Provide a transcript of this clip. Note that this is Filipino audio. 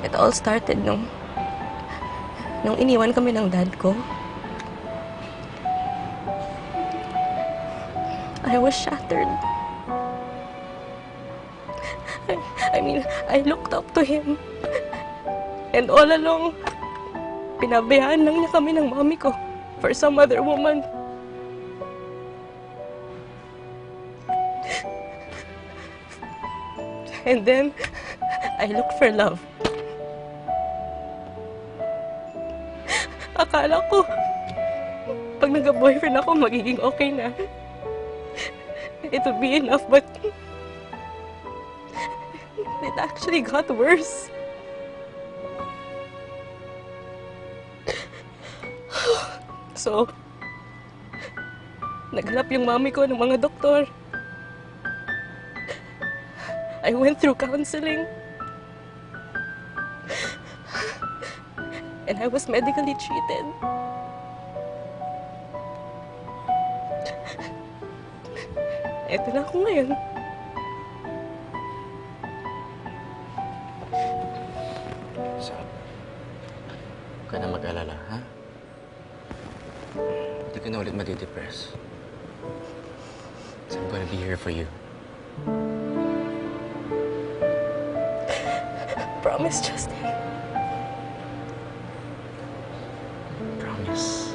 It all started nung... Nung iniwan kami ng dad ko. I was shattered. I, I mean, I looked up to him. And all along, pinabayaan lang niya kami ng mami ko for some other woman. And then, I looked for love. Akala ko, pag nagka-boyfriend ako, magiging okay na. It would be enough, but it actually got worse. So, naghanap yung mami ko ng mga doktor. I went through counseling. And I was medically treated. Eto na ako ngayon. So, huwag ka na mag-alala, ha? Hindi ka na ulit madidepress. So I'm gonna be here for you. Promise, Justin. Yes.